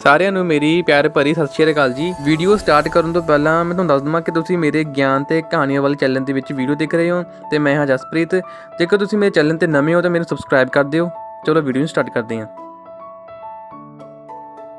ਸਾਰਿਆਂ ਨੂੰ ਮੇਰੀ ਪਿਆਰ ਭਰੀ ਸਤਿ ਸ਼੍ਰੀ ਅਕਾਲ ਜੀ। ਵੀਡੀਓ ਸਟਾਰਟ ਕਰਨ ਤੋਂ ਪਹਿਲਾਂ ਮੈਂ ਤੁਹਾਨੂੰ ਦੱਸ ਦਵਾਂ ਕਿ ਤੁਸੀਂ ਮੇਰੇ ਗਿਆਨ ਤੇ ਕਹਾਣੀਆਂ ਵਾਲੇ ਚੈਨਲ ਦੇ ਵਿੱਚ ਵੀਡੀਓ ਦੇਖ ਰਹੇ ਹੋ ਤੇ ਮੈਂ ਹਾਂ ਜਸਪ੍ਰੀਤ। ਜੇਕਰ ਤੁਸੀਂ ਮੇਰੇ ਚੈਨਲ ਤੇ ਨਵੇਂ ਹੋ ਤਾਂ ਮੈਨੂੰ ਸਬਸਕ੍ਰਾਈਬ ਕਰ ਦਿਓ। ਚਲੋ ਵੀਡੀਓ ਨੂੰ ਸਟਾਰਟ ਕਰਦੇ ਹਾਂ।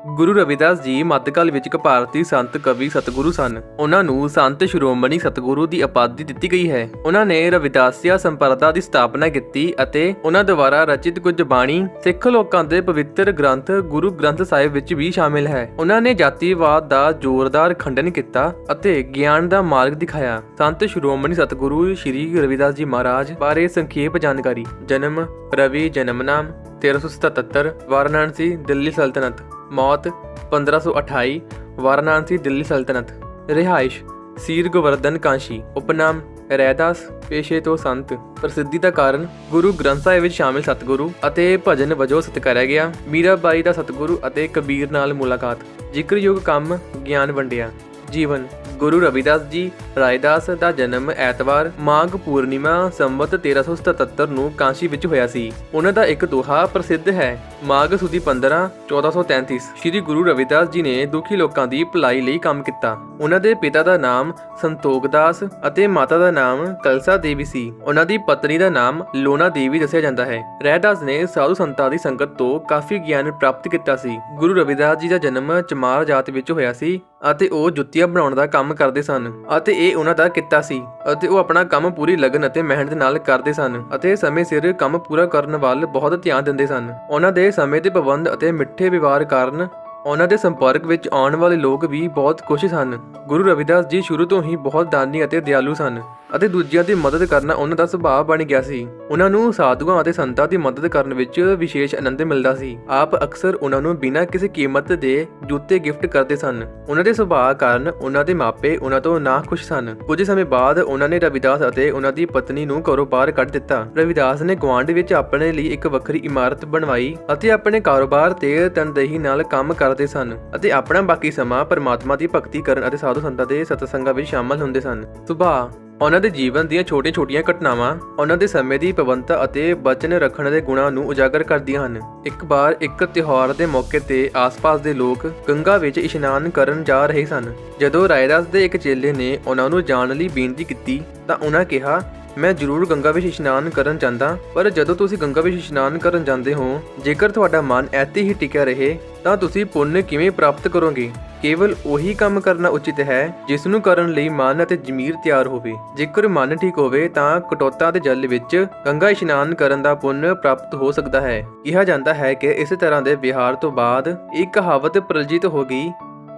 ਗੁਰੂ ਰਵਿਦਾਸ ਜੀ ਮੱਧਕਾਲ ਵਿੱਚ ਇੱਕ ਭਾਰਤੀ ਸੰਤ ਕਵੀ ਸਤਿਗੁਰੂ ਸਨ। ਉਹਨਾਂ ਨੂੰ ਸੰਤ ਸ਼੍ਰੋਮਣੀ ਸਤਿਗੁਰੂ ਦੀ ਉਪਾਧੀ ਦਿੱਤੀ ਗਈ ਹੈ। ਉਹਨਾਂ ਨੇ ਰਵਿਦਾਸੀਆ ਸੰਪਰਦਾ ਦੀ ਸਥਾਪਨਾ ਕੀਤੀ ਅਤੇ ਉਹਨਾਂ ਦੁਆਰਾ ਰਚਿਤ ਕੁਝ ਬਾਣੀ, ਸਿੱਖ ਲੋਕਾਂ ਦੇ ਪਵਿੱਤਰ ਗ੍ਰੰਥ, ਗੁਰੂ ਗ੍ਰੰਥ ਸਾਹਿਬ ਵਿੱਚ ਵੀ ਸ਼ਾਮਿਲ ਹੈ। ਉਹਨਾਂ ਨੇ ਜਾਤੀਵਾਦ ਦਾ ਜ਼ੋਰਦਾਰ ਖੰਡਨ ਕੀਤਾ ਅਤੇ ਗਿਆਨ ਦਾ ਮਾਰਗ ਦਿਖਾਇਆ। ਸੰਤ ਸ਼੍ਰੋਮਣੀ ਸਤਿਗੁਰੂ ਸ਼੍ਰੀ ਰਵਿਦਾਸ ਜੀ ਮਹਾਰਾਜ ਬਾਰੇ ਸੰਖੇਪ ਜਾਣਕਾਰੀ। ਜਨਮ, ਰਵੀ ਜਨਮ ਨਾਮ 1377 ਵਾਰਾਣਸੀ, ਦਿੱਲੀ ਸਲਤਨਤ। ਮੌਤ 1528 ਵਾਰਾਣਸੀ, ਦਿੱਲੀ ਸਲਤਨਤ। ਰਿਹਾਇਸ਼, ਸੀਰ ਗੋਵਰਧਨ ਕਾਂਸ਼ੀ। ਉਪਨਾਮ ਰਹਿਦਾਸ ਪੇਸ਼ੇ ਤੋਂ ਸੰਤ। ਪ੍ਰਸਿੱਧੀ ਦਾ ਕਾਰਨ, ਗੁਰੂ ਗ੍ਰੰਥ ਸਾਹਿਬ ਵਿੱਚ ਸ਼ਾਮਿਲ ਸਤਿਗੁਰੂ ਅਤੇ ਭਜਨ ਵਜੋਂ ਸਤਿਕਾਰਿਆ ਗਿਆ। ਮੀਰਾਬਾਈ ਦਾ ਸਤਿਗੁਰੂ ਅਤੇ ਕਬੀਰ ਨਾਲ ਮੁਲਾਕਾਤ। ਜ਼ਿਕਰਯੋਗ ਕੰਮ, ਗਿਆਨ ਵੰਡਿਆ। ਜੀਵਨ ਗੁਰੂ ਰਵਿਦਾਸ ਜੀ ਰਾਇਦਾਸ ਦਾ ਜਨਮ ਐਤਵਾਰ ਮਾਘ ਪੂਰਨਿਮਾ ਸੰਵਤ 1377 ਨੂੰ ਕਾਂਸ਼ੀ ਵਿੱਚ ਹੋਇਆ ਸੀ। ਉਹਨਾਂ ਦਾ ਇੱਕ ਦੋਹਾ ਪ੍ਰਸਿੱਧ ਹੈ। ਮਾਘ ਸੁਦੀ 15 1433 ਸ੍ਰੀ ਗੁਰੂ ਰਵਿਦਾਸ ਜੀ ਨੇ ਦੁਖੀ ਲੋਕਾਂ ਦੀ ਭਲਾਈ ਲਈ ਕੰਮ ਕੀਤਾ। ਉਹਨਾਂ ਦੇ ਪਿਤਾ ਦਾ ਨਾਮ ਸੰਤੋਖਦਾਸ ਅਤੇ ਮਾਤਾ ਦਾ ਨਾਮ ਕਲਸਾ ਦੇਵੀ ਸੀ। ਉਹਨਾਂ ਦੀ ਪਤਨੀ ਦਾ ਨਾਮ ਲੋਨਾ ਦੇਵੀ ਦੱਸਿਆ ਜਾਂਦਾ ਹੈ। ਰਹਿਦਾਸ ਨੇ ਸਾਧੂ ਸੰਤਾਂ ਦੀ ਸੰਗਤ ਤੋਂ ਕਾਫੀ ਗਿਆਨ ਪ੍ਰਾਪਤ ਕੀਤਾ ਸੀ। ਗੁਰੂ ਰਵਿਦਾਸ ਜੀ ਦਾ ਜਨਮ ਚਮਾਰ ਜਾਤ ਵਿੱਚ ਹੋਇਆ ਸੀ। ਅਤੇ ਉਹ ਜੁੱਤੀਆਂ ਬਣਾਉਣ ਦਾ ਕੰਮ ਕਰਦੇ ਸਨ ਅਤੇ ਇਹ ਉਹਨਾਂ ਦਾ ਕਿੱਤਾ ਸੀ ਅਤੇ ਉਹ ਆਪਣਾ ਕੰਮ ਪੂਰੀ ਲਗਨ ਅਤੇ ਮਿਹਨਤ ਨਾਲ ਕਰਦੇ ਸਨ ਅਤੇ ਸਮੇਂ ਸਿਰ ਕੰਮ ਪੂਰਾ ਕਰਨ ਵੱਲ ਬਹੁਤ ਧਿਆਨ ਦਿੰਦੇ ਸਨ। ਉਹਨਾਂ ਦੇ ਸਮੇਂ ਦੇ ਪਾਬੰਦ ਅਤੇ ਮਿੱਠੇ ਵਿਵਹਾਰ ਕਾਰਨ ਉਹਨਾਂ ਦੇ ਸੰਪਰਕ ਵਿੱਚ ਆਉਣ ਵਾਲੇ ਲੋਕ ਵੀ ਬਹੁਤ ਖੁਸ਼ ਸਨ। ਗੁਰੂ ਰਵਿਦਾਸ ਜੀ ਸ਼ੁਰੂ ਤੋਂ ਹੀ ਬਹੁਤ ਦਾਨੀ ਅਤੇ ਦਿਆਲੂ ਸਨ। ਅਤੇ ਦੂਜਿਆਂ ਦੀ ਮਦਦ ਕਰਨਾ ਉਹਨਾਂ ਦਾ ਸੁਭਾਅ ਬਣ ਗਿਆ ਸੀ। ਉਹਨਾਂ ਨੂੰ ਸਾਧੂਆਂ ਅਤੇ ਸੰਤਾਂ ਦੀ ਮਦਦ ਕਰਨ ਵਿੱਚ ਵਿਸ਼ੇਸ਼ ਆਨੰਦ ਮਿਲਦਾ ਸੀ। ਆਪ ਅਕਸਰ ਉਹਨਾਂ ਨੂੰ ਬਿਨਾਂ ਕਿਸੇ ਕੀਮਤ ਦੇ ਜੁੱਤੇ ਗਿਫਟ ਕਰਦੇ ਸਨ। ਉਹਨਾਂ ਦੇ ਸੁਭਾਅ ਕਾਰਨ ਉਹਨਾਂ ਦੇ ਮਾਪੇ ਉਹਨਾਂ ਤੋਂ ਨਾ ਖੁਸ਼ ਸਨ। ਕੁਝ ਸਮੇਂ ਬਾਅਦ ਉਹਨਾਂ ਨੇ ਰਵਿਦਾਸ ਅਤੇ ਉਹਨਾਂ ਦੀ ਪਤਨੀ ਨੂੰ ਘਰੋਂ ਬਾਹਰ ਕੱਢ ਦਿੱਤਾ। ਰਵਿਦਾਸ ਨੇ ਗੁਆਂਢ ਵਿੱਚ ਆਪਣੇ ਲਈ ਇੱਕ ਵੱਖਰੀ ਇਮਾਰਤ ਬਣਵਾਈ ਅਤੇ ਆਪਣੇ ਕਾਰੋਬਾਰ ਤੇ ਤਨਦੇਹੀ ਨਾਲ ਕੰਮ ਕਰਦੇ ਸਨ ਅਤੇ ਆਪਣਾ ਬਾਕੀ ਸਮਾਂ ਪਰਮਾਤਮਾ ਦੀ ਭਗਤੀ ਕਰਨ ਅਤੇ ਸਾਧੂ ਸੰਤਾਂ ਦੇ ਸਤਸੰਗਾਂ ਵਿੱਚ ਸ਼ਾਮਲ ਹੁੰਦੇ ਸਨ। ਸੁਭਾਅ ਉਹਨਾਂ ਦੇ ਜੀਵਨ ਦੀਆਂ ਛੋਟੀਆਂ-ਛੋਟੀਆਂ ਘਟਨਾਵਾਂ ਉਹਨਾਂ ਦੇ ਸਮੇਂ ਦੀ ਪਾਬੰਦਤਾ ਅਤੇ ਬਚਨ ਰੱਖਣ ਦੇ ਗੁਣਾਂ ਨੂੰ ਉਜਾਗਰ ਕਰਦੀਆਂ ਹਨ। ਇੱਕ ਵਾਰ ਇੱਕ ਤਿਉਹਾਰ ਦੇ ਮੌਕੇ ਤੇ ਆਸ-ਪਾਸ ਦੇ ਲੋਕ ਗੰਗਾ ਵਿੱਚ ਇਸ਼ਨਾਨ ਕਰਨ ਜਾ ਰਹੇ ਸਨ। ਜਦੋਂ ਰਾਇਦਾਸ ਦੇ ਇੱਕ ਚੇਲੇ ਨੇ ਉਹਨਾਂ ਨੂੰ ਜਾਣ ਲਈ ਬੇਨਤੀ ਕੀਤੀ ਤਾਂ ਉਹਨਾਂ ਕਿਹਾ ਮੈਂ ਜ਼ਰੂਰ ਗੰਗਾ ਵਿੱਚ ਇਸ਼ਨਾਨ ਕਰਨ ਜਾਂਦਾ, ਪਰ ਜਦੋਂ ਤੁਸੀਂ ਗੰਗਾ ਵਿੱਚ ਇਸ਼ਨਾਨ ਕਰਨ ਜਾਂਦੇ ਹੋ, ਜੇਕਰ ਤੁਹਾਡਾ ਮਨ ਇੱਥੇ ਹੀ ਟਿਕਿਆ ਰਹੇ, ਤਾਂ ਤੁਸੀਂ ਪੁੰਨ ਕਿਵੇਂ ਪ੍ਰਾਪਤ ਕਰੋਗੇ? ਕੇਵਲ ਉਹੀ ਕੰਮ ਕਰਨਾ ਉਚਿਤ ਹੈ, ਜਿਸ ਨੂੰ ਕਰਨ ਲਈ ਮਨ ਅਤੇ ਜ਼ਮੀਰ ਤਿਆਰ ਹੋਵੇ। ਜੇਕਰ ਮਨ ਠੀਕ ਹੋਵੇ, ਤਾਂ ਕਟੋਤਾ ਦੇ ਜਲ ਵਿੱਚ ਗੰਗਾ ਇਸ਼ਨਾਨ ਕਰਨ ਦਾ ਪੁੰਨ ਪ੍ਰਾਪਤ ਹੋ ਸਕਦਾ ਹੈ। ਕਿਹਾ ਜਾਂਦਾ ਹੈ ਕਿ ਇਸ ਤਰ੍ਹਾਂ ਦੇ ਵਿਹਾਰ ਤੋਂ ਬਾਅਦ ਇੱਕ ਕਹਾਵਤ ਪ੍ਰਚਲਿਤ ਹੋ ਗਈ,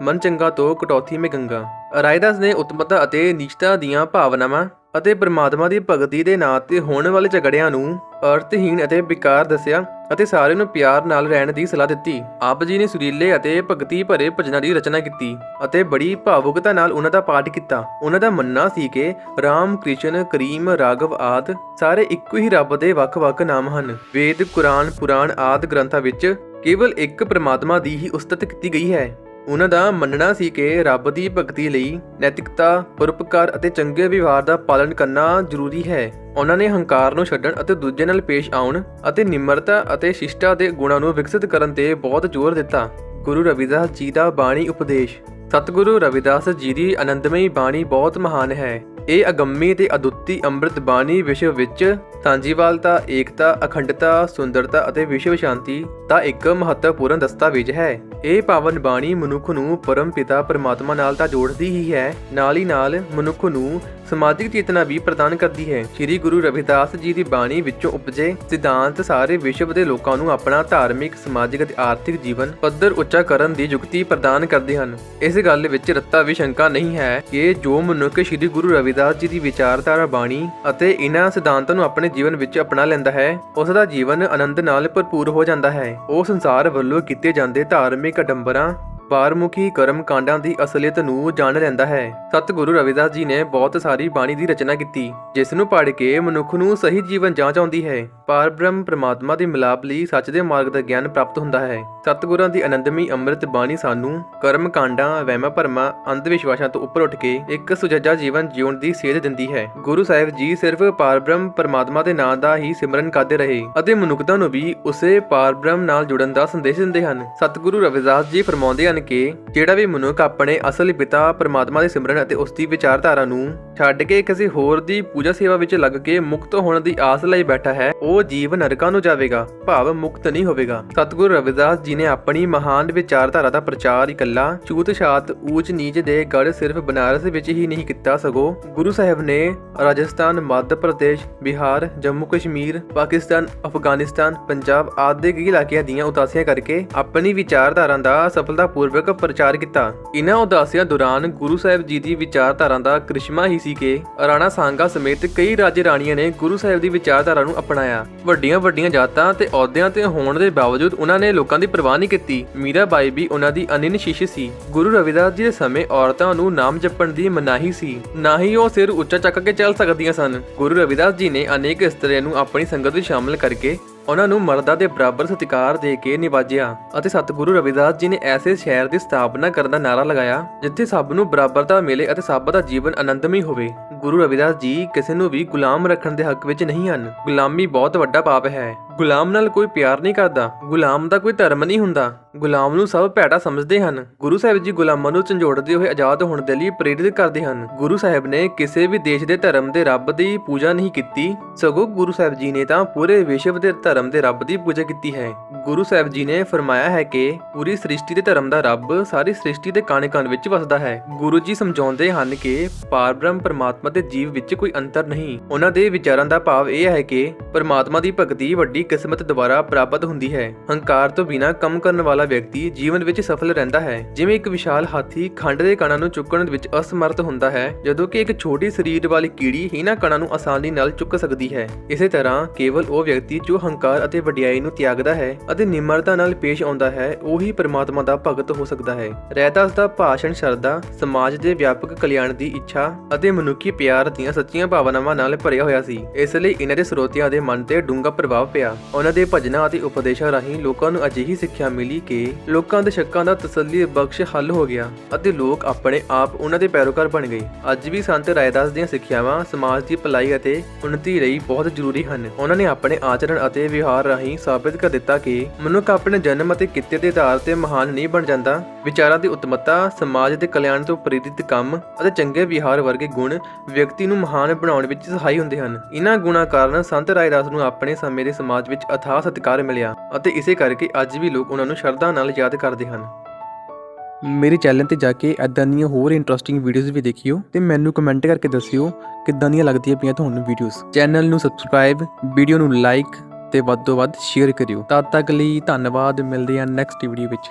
ਮਨ ਚੰਗਾ ਤੋਂ ਕਟੌਤੀ ਮੇ ਗੰਗਾ। ਰਾਇਦਾਸ ਨੇ ਉਤਮਤਾ ਅਤੇ ਨਿਸ਼ਟਾ ਦੀਆਂ ਭਾਵਨਾਵਾਂ ਅਤੇ ਪ੍ਰਮਾਤਮਾ ਦੀ ਭਗਤੀ ਦੇ ਨਾਂ ਤੇ ਹੋਣ ਵਾਲੇ ਝਗੜਿਆਂ ਨੂੰ ਅਰਥਹੀਣ ਅਤੇ ਬੇਕਾਰ ਦੱਸਿਆ ਅਤੇ ਸਾਰਿਆਂ ਨੂੰ ਪਿਆਰ ਨਾਲ ਰਹਿਣ ਦੀ ਸਲਾਹ ਦਿੱਤੀ। ਆਪ ਜੀ ਨੇ ਸੁਰੀਲੇ ਅਤੇ ਭਗਤੀ ਭਰੇ ਭਜਨਾਂ ਦੀ ਰਚਨਾ ਕੀਤੀ ਅਤੇ ਬੜੀ ਭਾਵੁਕਤਾ ਨਾਲ ਉਹਨਾਂ ਦਾ ਪਾਠ ਕੀਤਾ। ਉਹਨਾਂ ਦਾ ਮੰਨਣਾ ਸੀ ਕਿ ਰਾਮ, ਕ੍ਰਿਸ਼ਨ, ਕਰੀਮ, ਰਾਘਵ ਆਦ ਸਾਰੇ ਇੱਕੋ ਹੀ ਰੱਬ ਦੇ ਵੱਖ-ਵੱਖ ਨਾਮ ਹਨ। ਵੇਦ, ਕੁਰਾਨ, ਪੁਰਾਣ ਆਦ ਗ੍ਰੰਥਾਂ ਵਿੱਚ ਕੇਵਲ ਇੱਕ ਪ੍ਰਮਾਤਮਾ ਦੀ ਹੀ ਉਸਤਤ ਕੀਤੀ ਗਈ ਹੈ। ਉਹਨਾਂ ਦਾ ਮੰਨਣਾ ਸੀ ਕਿ ਰੱਬ ਦੀ ਭਗਤੀ ਲਈ ਨੈਤਿਕਤਾ, ਪਰਉਪਕਾਰ ਅਤੇ ਚੰਗੇ ਵਿਵਹਾਰ ਦਾ ਪਾਲਣ ਕਰਨਾ ਜ਼ਰੂਰੀ ਹੈ। ਉਹਨਾਂ ਨੇ ਹੰਕਾਰ ਨੂੰ ਛੱਡਣ ਅਤੇ ਦੂਜੇ ਨਾਲ ਪੇਸ਼ ਆਉਣ ਅਤੇ ਨਿਮਰਤਾ ਅਤੇ ਸ਼ਿਸ਼ਟਾ ਦੇ ਗੁਣਾਂ ਨੂੰ ਵਿਕਸਿਤ ਕਰਨ ਤੇ ਬਹੁਤ ਜ਼ੋਰ ਦਿੱਤਾ। ਗੁਰੂ ਰਵਿਦਾਸ ਜੀ ਦਾ ਬਾਣੀ ਉਪਦੇਸ਼, ਸਤਿਗੁਰੂ ਰਵਿਦਾਸ ਜੀ ਦੀ ਆਨੰਦਮਈ ਬਾਣੀ ਬਹੁਤ ਮਹਾਨ ਹੈ। ਇਹ ਅਗੰਮੀ ਤੇ ਅਦੁੱਤੀ ਅੰਮ੍ਰਿਤ ਬਾਣੀ ਵਿਸ਼ਵ ਵਿੱਚ ਸਾਂਝੀਵਾਲਤਾ ਏਕਤਾ, ਅਖੰਡਤਾ, ਸੁੰਦਰਤਾ ਅਤੇ ਵਿਸ਼ਵ ਸ਼ਾਂਤੀ ਦਾ ਇੱਕ ਮਹੱਤਵਪੂਰਨ ਦਸਤਾਵੇਜ਼ ਹੈ। ਇਹ ਪਾਵਨ ਬਾਣੀ ਮਨੁੱਖ ਨੂੰ ਪਰਮ ਪਿਤਾ ਪਰਮਾਤਮਾ ਨਾਲ ਤਾਂ ਜੋੜਦੀ ਹੀ ਹੈ, ਨਾਲ ਹੀ ਨਾਲ ਮਨੁੱਖ ਨੂੰ ਸਮਾਜਿਕ ਚੇਤਨਾ ਵੀ ਪ੍ਰਦਾਨ ਕਰਦੀ ਹੈ। ਸ੍ਰੀ ਗੁਰੂ ਰਵਿਦਾਸ ਜੀ ਦੀ ਬਾਣੀ ਵਿੱਚੋਂ ਉਪਜੇ ਸਿਧਾਂਤ ਸਾਰੇ ਵਿਸ਼ਵ ਦੇ ਲੋਕਾਂ ਨੂੰ ਆਪਣਾ ਧਾਰਮਿਕ, ਸਮਾਜਿਕ ਅਤੇ ਆਰਥਿਕ ਜੀਵਨ ਪੱਧਰ ਉੱਚਾ ਕਰਨ ਦੀ ਯੁਕਤੀ ਪ੍ਰਦਾਨ ਕਰਦੇ ਹਨ। ਇਸ ਗੱਲ ਵਿੱਚ ਰੱਤਾ ਵੀ ਸ਼ੰਕਾ ਨਹੀਂ ਹੈ ਕਿ ਜੋ ਮਨੁੱਖ ਸ੍ਰੀ ਗੁਰੂ ਰਵਿਦਾਸ ਜੀ ਦੀ ਵਿਚਾਰਧਾਰਾ ਬਾਣੀ ਅਤੇ ਇਹਨਾਂ ਸਿਧਾਂਤਾਂ ਨੂੰ ਆਪਣੇ ਜੀਵਨ ਵਿੱਚ ਅਪਣਾ ਲੈਂਦਾ ਹੈ ਉਸ ਦਾ ਜੀਵਨ ਆਨੰਦ ਨਾਲ ਭਰਪੂਰ ਹੋ ਜਾਂਦਾ ਹੈ। ਉਹ ਸੰਸਾਰ ਵੱਲੋਂ ਕੀਤੇ ਜਾਂਦੇ ਧਾਰਮਿਕ ਅਡੰਬਰਾਂ ਬਾਰਮੁਖੀ ਕਰਮ ਕਾਂਡਾਂ ਦੀ ਅਸਲੀਅਤ ਨੂੰ ਜਾਣ ਲੈਂਦਾ ਹੈ। ਸਤਿਗੁਰੂ ਰਵਿਦਾਸ ਜੀ ਨੇ ਬਹੁਤ ਸਾਰੀ ਬਾਣੀ ਦੀ ਰਚਨਾ ਕੀਤੀ, ਜਿਸ ਨੂੰ ਪੜ੍ਹ ਕੇ ਮਨੁੱਖ ਨੂੰ ਸਹੀ ਜੀਵਨ ਜਾਂਚ ਆਉਂਦੀ ਹੈ। ਪਾਰ ਬ੍ਰਹਮ ਪ੍ਰਮਾਤਮਾ ਦੇ ਮਿਲਾਪ ਲਈ ਸੱਚ ਦੇ ਮਾਰਗ ਦਾ ਗਿਆਨ ਪ੍ਰਾਪਤ ਹੁੰਦਾ ਹੈ। ਸਤਿਗੁਰਾਂ ਦੀ ਆਨੰਦਮਈ ਅੰਮ੍ਰਿਤ ਬਾਣੀ ਸਾਨੂੰ ਕਰਮ ਕਾਂਡਾਂ ਵਹਿਮਾਂ ਭਰਮਾਂ ਅੰਧ ਵਿਸ਼ਵਾਸਾਂ ਤੋਂ ਉੱਪਰ ਉੱਠ ਕੇ ਇੱਕ ਸੁਜੱਜਾ ਜੀਵਨ ਜਿਉਣ ਦੀ ਸੇਧ ਦਿੰਦੀ ਹੈ। ਗੁਰੂ ਸਾਹਿਬ ਜੀ ਸਿਰਫ ਪਾਰਬ੍ਰਹਮ ਪਰਮਾਤਮਾ ਦੇ ਨਾਂ ਦਾ ਹੀ ਸਿਮਰਨ ਕਰਦੇ ਰਹੇ ਅਤੇ ਮਨੁੱਖਤਾ ਨੂੰ ਵੀ ਉਸੇ ਪਾਰਬ੍ਰਹਮ ਨਾਲ ਜੁੜਨ ਦਾ ਸੰਦੇਸ਼ ਦਿੰਦੇ ਹਨ। ਸਤਿਗੁਰੂ ਰਵਿਦਾਸ ਜੀ ਫਰਮਾਉਂਦੇ ਹਨ ਕਿ ਜਿਹੜਾ ਵੀ ਮਨੁੱਖ ਆਪਣੇ ਅਸਲ ਪਿਤਾ ਪਰਮਾਤਮਾ ਦੇ ਸਿਮਰਨ ਅਤੇ ਉਸ ਦੀ ਵਿਚਾਰਧਾਰਾ ਨੂੰ ਛੱਡ ਕੇ ਕਿਸੇ ਹੋਰ ਦੀ ਪੂਜਾ ਸੇਵਾ ਵਿੱਚ ਲੱਗ ਕੇ ਮੁਕਤ ਹੋਣ ਦੀ ਆਸ ਲਈ ਬੈਠਾ ਹੈ, ਉਹ ਜੀਵ ਨਰਕਾਂ ਨੂੰ ਜਾਵੇਗਾ, ਭਾਵ ਮੁਕਤ ਨਹੀਂ ਹੋਵੇਗਾ। ਸਤਿਗੁਰੂ ਰਵਿਦਾਸ ਜੀ ਨੇ ਆਪਣੀ ਮਹਾਨ ਵਿਚਾਰਧਾਰਾ ਦਾ ਪ੍ਰਚਾਰ ਇਕੱਲਾ ਛੂਤ ਛਾਤ ਊਚ ਨੀਚ ਦੇ ਗੜ ਸਿਰਫ ਬਨਾਰਸ ਵਿੱਚ ਹੀ ਨਹੀਂ ਕੀਤਾ ਸਗੋਂ ਗੁਰੂ ਸਾਹਿਬ ਨੇ ਰਾਜਸਥਾਨ, ਮੱਧ ਪ੍ਰਦੇਸ਼, ਬਿਹਾਰ, ਜੰਮੂ ਕਸ਼ਮੀਰ, ਪਾਕਿਸਤਾਨ, ਅਫਗਾਨਿਸਤਾਨ, ਪੰਜਾਬ ਆਦਿ ਕਈ ਇਲਾਕਿਆਂ ਦੀਆਂ ਉਦਾਸੀਆਂ ਕਰਕੇ ਆਪਣੀ ਵਿਚਾਰਧਾਰਾ ਦਾ ਸਫਲਤਾ ਸਫਲਤਾਪੂਰਵਕ ਪ੍ਰਚਾਰ ਕੀਤਾ। ਇਹਨਾਂ ਉਦਾਸੀਆਂ ਦੌਰਾਨ ਗੁਰੂ ਸਾਹਿਬ ਜੀ ਦੀ ਵਿਚਾਰਧਾਰਾ ਦਾ ਕ੍ਰਿਸ਼ਮਾ ਹੀ ਸੀ ਕਿ ਰਾਣਾ ਸਾਂਗਾ ਸਮੇਤ ਕਈ ਰਾਜੇ ਰਾਣੀਆਂ ਨੇ ਗੁਰੂ ਸਾਹਿਬ ਦੀ ਵਿਚਾਰਧਾਰਾ ਨੂੰ ਅਪਣਾਇਆ। ਵੱਡੀਆਂ ਵੱਡੀਆਂ ਜਾਤਾਂ ਤੇ ਅਹੁਦਿਆਂ ਤੇ ਹੋਣ ਦੇ ਬਾਵਜੂਦ ਉਹਨਾਂ ਨੇ ਲੋਕਾਂ ਦੀ ਪਰਵਾਹ ਨਹੀਂ ਕੀਤੀ। ਮੀਰਾ ਬਾਈ ਵੀ ਉਹਨਾਂ ਦੀ ਅਨਿਨ ਸ਼ੀਸ਼ ਸੀ। ਗੁਰੂ ਰਵਿਦਾਸ ਜੀ ਦੇ ਸਮੇਂ ਔਰਤਾਂ ਨੂੰ ਨਾਮ ਜਪਣ ਦੀ ਮਨਾਹੀ ਸੀ। ਨਾ ਹੀ ਉਹ ਸਿਰ ਉੱਚਾ ਚੱਕ ਕੇ ਚੱਲ ਸਕਦੀਆਂ ਸਨ। ਗੁਰੂ ਰਵਿਦਾਸ ਜੀ ਨੇ ਅਨੇਕ ਇਸਤਰੀਆਂ ਨੂੰ ਆਪਣੀ ਸੰਗਤ ਵਿੱਚ ਸ਼ਾਮਲ ਕਰਕੇ ਉਹਨਾਂ ਨੂੰ ਮਰਦਾਂ ਦੇ ਬਰਾਬਰ ਸਤਿਕਾਰ ਦੇ ਕੇ ਨਿਵਾਜਿਆ ਅਤੇ ਸਤਿਗੁਰੂ ਰਵਿਦਾਸ ਜੀ ਨੇ ਐਸੇ ਸ਼ਹਿਰ ਦੀ ਸਥਾਪਨਾ ਕਰਨ ਦਾ ਨਾਰਾ ਲਗਾਇਆ, ਜਿੱਥੇ ਸਭ ਨੂੰ ਬਰਾਬਰਤਾ ਮਿਲੇ ਅਤੇ ਸਭ ਦਾ ਜੀਵਨ ਆਨੰਦਮਈ ਹੋਵੇ। ਗੁਰੂ ਰਵਿਦਾਸ ਜੀ ਕਿਸੇ ਨੂੰ ਵੀ ਗੁਲਾਮ ਰੱਖਣ ਦੇ ਹੱਕ ਵਿੱਚ ਨਹੀਂ ਹਨ। ਗੁਲਾਮੀ ਬਹੁਤ ਵੱਡਾ ਪਾਪ ਹੈ। ਗੁਲਾਮ ਨਾਲ ਕੋਈ ਪਿਆਰ ਨਹੀਂ ਕਰਦਾ। ਗੁਲਾਮ ਦਾ ਕੋਈ ਧਰਮ ਨਹੀਂ ਹੁੰਦਾ। ਗੁਲਾਮ ਨੂੰ ਸਭ ਭੈੜਾ ਸਮਝਦੇ ਹਨ। ਗੁਰੂ ਸਾਹਿਬ ਜੀ ਗੁਲਾਮਾਂ ਨੂੰ ਝੰਜੋੜਦੇ ਹੋਏ ਆਜ਼ਾਦ ਹੋਣ ਦੇ ਲਈ ਪ੍ਰੇਰਿਤ ਕਰਦੇ ਹਨ। ਗੁਰੂ ਸਾਹਿਬ ਨੇ ਕਿਸੇ ਵੀ ਦੇਸ਼ ਦੇ ਧਰਮ ਦੇ ਰੱਬ ਦੀ ਪੂਜਾ ਨਹੀਂ ਕੀਤੀ। ਸਗੋਂ ਗੁਰੂ ਸਾਹਿਬ ਜੀ ਨੇ ਤਾਂ ਪੂਰੇ ਵਿਸ਼ਵ ਦੇ ਧਰਮ ਦੇ ਰੱਬ ਦੀ ਪੂਜਾ ਕੀਤੀ ਹੈ। ਗੁਰੂ ਸਾਹਿਬ ਜੀ ਨੇ ਫਰਮਾਇਆ ਹੈ ਕਿ ਪੂਰੀ ਸ੍ਰਿਸ਼ਟੀ ਦੇ ਧਰਮ ਦਾ ਰੱਬ ਸਾਰੀ ਸ੍ਰਿਸ਼ਟੀ ਦੇ ਕਾਣੇ-ਕਾਣ ਵਿੱਚ ਵਸਦਾ ਹੈ। ਗੁਰੂ ਜੀ ਸਮਝਾਉਂਦੇ ਹਨ ਕਿ ਪਾਰਬ੍ਰਹਮ ਪਰਮਾਤਮਾ ਤੇ ਜੀਵ ਵਿੱਚ ਕੋਈ ਅੰਤਰ ਨਹੀਂ। ਉਹਨਾਂ ਦੇ ਵਿਚਾਰਾਂ ਦਾ ਭਾਵ ਇਹ ਹੈ ਕਿ ਪਰਮਾਤਮਾ ਦੀ ਭਗਤੀ ਵੱਡੀ ਕਿਸਮਤ ਦੁਆਰਾ ਪ੍ਰਾਪਤ ਹੁੰਦੀ ਹੈ। ਹੰਕਾਰ ਤੋਂ ਬਿਨਾਂ ਕੰਮ ਕਰਨ ਵਾਲਾ ਵਿਅਕਤੀ ਜੀਵਨ ਵਿੱਚ ਸਫਲ ਰਹਿੰਦਾ ਹੈ। ਜਿਵੇਂ ਇੱਕ ਵਿਸ਼ਾਲ ਹਾਥੀ ਖੰਡ ਦੇ ਕਣਾਂ ਨੂੰ ਚੁੱਕਣ ਵਿੱਚ ਅਸਮਰਥ ਹੁੰਦਾ ਹੈ, ਜਦੋਂ ਕਿ ਇੱਕ ਛੋਟੀ ਸਰੀਰ ਵਾਲੀ ਕੀੜੀ ਇਹਨਾਂ ਕਣਾਂ ਨੂੰ ਆਸਾਨੀ ਨਾਲ ਚੁੱਕ ਸਕਦੀ ਹੈ। ਇਸੇ ਤਰ੍ਹਾਂ ਕੇਵਲ ਉਹ ਵਿਅਕਤੀ ਜੋ ਹੰਕਾਰ ਅਤੇ ਵਡਿਆਈ ਨੂੰ ਤਿਆਗਦਾ ਹੈ ਅਤੇ ਨਿਮਰਤਾ ਨਾਲ ਪੇਸ਼ ਆਉਂਦਾ ਹੈ, ਉਹੀ ਪਰਮਾਤਮਾ ਦਾ ਭਗਤ ਹੋ ਸਕਦਾ ਹੈ। ਰਹਿਦਾਸ ਦਾ ਭਾਸ਼ਣ ਸ਼ਰਧਾ ਸਮਾਜ ਦੇ ਵਿਆਪਕ ਕਲਿਆਣ ਦੀ ਇੱਛਾ ਅਤੇ ਮਨੁੱਖੀ ਪਿਆਰ ਦੀਆਂ ਸੱਚੀਆਂ ਭਾਵਨਾਵਾਂ ਨਾਲ ਭਰਿਆ ਹੋਇਆ ਸੀ। ਇਸ ਲਈ ਇਹਨਾਂ ਦੇ ਸਰੋਤਿਆਂ ਦੇ ਮਨ ਤੇ ਡੂੰਘਾ ਪ੍ਰਭਾਵ ਪਿਆ। ਉਹਨਾਂ ਦੇ ਭਜਨਾਂ ਅਤੇ ਉਪਦੇਸ਼ਾਂ ਰਾਹੀਂ ਲੋਕਾਂ ਨੂੰ ਅਜਿਹੀ ਸਿੱਖਿਆ ਮਿਲੀ ਕਿ ਲੋਕਾਂ ਦੇ ਸ਼ੱਕਾਂ ਦਾ ਤਸੱਲੀ ਬਖਸ਼ ਹੱਲ ਹੋ ਗਿਆ ਅਤੇ ਲੋਕ ਆਪਣੇ ਆਪ ਉਹਨਾਂ ਦੇ ਪੈਰੋਕਾਰ ਬਣ ਗਏ। ਅੱਜ ਵੀ ਸੰਤ ਰਾਇਦਾਸ ਦੀਆਂ ਸਿੱਖਿਆਵਾਂ ਸਮਾਜ ਦੀ ਭਲਾਈ ਅਤੇ ਉન્નਤੀ ਲਈ ਬਹੁਤ ਜ਼ਰੂਰੀ ਹਨ। ਉਹਨਾਂ ਨੇ ਆਪਣੇ ਆਚਰਣ ਅਤੇ ਵਿਹਾਰ ਰਾਹੀਂ ਸਾਬਿਤ ਕਰ ਦਿੱਤਾ ਕਿ ਮਨੁੱਖ ਆਪਣੇ ਜਨਮ ਅਤੇ ਕਿੱਤੇ ਦੇ ਆਧਾਰ ਤੇ ਮਹਾਨ ਨਹੀਂ ਬਣ ਜਾਂਦਾ। ਵਿਚਾਰਾਂ ਦੀ ਉਤਮਤਾ, ਸਮਾਜ ਦੇ ਕਲਿਆਣ ਤੋਂ ਪ੍ਰੇਰਿਤ ਕੰਮ ਅਤੇ ਚੰਗੇ ਵਿਹਾਰ ਵਰਗੇ ਗੁਣ ਵਿਅਕਤੀ ਨੂੰ ਮਹਾਨ ਬਣਾਉਣ ਵਿੱਚ ਸਹਾਈ ਹੁੰਦੇ ਹਨ। ਇਹਨਾਂ ਗੁਣਾਂ ਕਾਰਨ ਸੰਤ ਰਾਇਦਾਸ ਨੂੰ ਆਪਣੇ ਸਮੇਂ ਦੇ ਸਮਾਜ ਸਮਾਜ ਵਿੱਚ ਅਥਾਹ ਸਤਿਕਾਰ ਮਿਲਿਆ ਅਤੇ ਇਸੇ ਕਰਕੇ ਅੱਜ ਵੀ ਲੋਕ ਉਹਨਾਂ ਨੂੰ ਸ਼ਰਧਾ ਨਾਲ ਯਾਦ ਕਰਦੇ ਹਨ। ਮੇਰੇ ਚੈਨਲ ਤੇ ਜਾ ਕੇ ਐਦਾਂ ਦੀਆਂ ਹੋਰ ਇੰਟਰਸਟਿੰਗ ਵੀਡੀਓਜ਼ ਵੀ ਦੇਖਿਓ ਤੇ ਮੈਨੂੰ ਕਮੈਂਟ ਕਰਕੇ ਦੱਸਿਓ ਕਿੱਦਾਂ ਦੀਆਂ ਲੱਗਦੀਆਂ ਪਈਆਂ ਤੁਹਾਨੂੰ ਵੀਡੀਓਜ਼ ਚੈਨਲ ਨੂੰ ਸਬਸਕ੍ਰਾਈਬ ਵੀਡੀਓ ਨੂੰ ਲਾਈਕ ਤੇ ਵੱਧ ਤੋਂ ਵੱਧ ਸ਼ੇਅਰ ਕਰਿਓ। ਤਦ ਤੱਕ ਲਈ ਧੰਨਵਾਦ, ਮਿਲਦੇ ਹਾਂ ਨੈਕਸਟ ਵੀਡੀਓ ਵਿੱਚ।